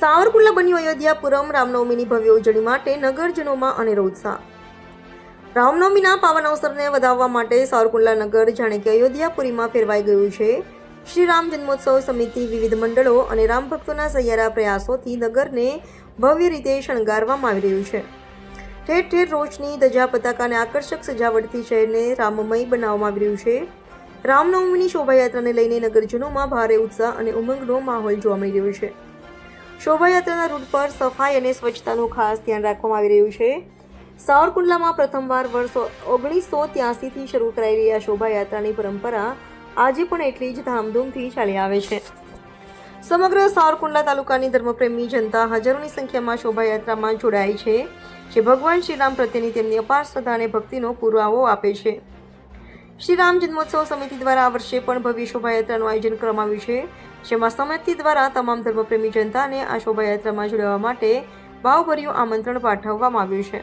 સાવરકુંડલા બન્યું અયોધ્યાપુરમ રામનવમીની ભવ્ય ઉજવણી માટે નગરજનોમાં અનેરો ઉત્સાહ. રામનવમીના પાવન અવસરને વધાવવા માટે સાવરકુંડલા નગર જાણે કે અયોધ્યાપુરીમાં ફેરવાઈ ગયું છે. શ્રી રામ જન્મોત્સવ સમિતિ, વિવિધ મંડળો અને રામ ભક્તોના સહિયારા પ્રયાસોથી નગરને ભવ્ય રીતે શણગારવામાં આવી રહ્યું છે. ઠેર ઠેર રોશની, ધજા પતાકાને આકર્ષક સજાવટથી શહેરને રામમય બનાવવામાં આવી રહ્યું છે. રામનવમીની શોભાયાત્રાને લઈને નગરજનોમાં ભારે ઉત્સાહ અને ઉમંગનો માહોલ જોવા મળી રહ્યો છે. શોભાયાત્રાના રૂટ પર સફાઈ અને સ્વચ્છતાનું ખાસ ધ્યાન રાખવામાં આવી રહ્યું છે. સાવરકુંડલામાં પ્રથમવાર વર્ષ ઓગણીસો ત્યાસીથી શરૂ રહી આ શોભાયાત્રાની પરંપરા આજે પણ એટલી જ ધામધૂમથી ચાલી આવે છે. સમગ્ર સાવરકુંડલા તાલુકાની ધર્મપ્રેમી જનતા હજારોની સંખ્યામાં શોભાયાત્રામાં જોડાય છે, જે ભગવાન શ્રીરામ પ્રત્યેની તેમની અપાર શ્રદ્ધા અને ભક્તિનો પુરાવો આપે છે. શ્રી રામ જન્મોત્સવ સમિતિ દ્વારા આ વર્ષે પણ ભવ્ય શોભાયાત્રાનું આયોજન કરવામાં આવ્યું છે, જેમાં સમિતિ દ્વારા તમામ ધર્મપ્રેમી જનતાને આ શોભાયાત્રામાં જોડાવા માટે ભાવભર્યું આમંત્રણ પાઠવવામાં આવ્યું છે.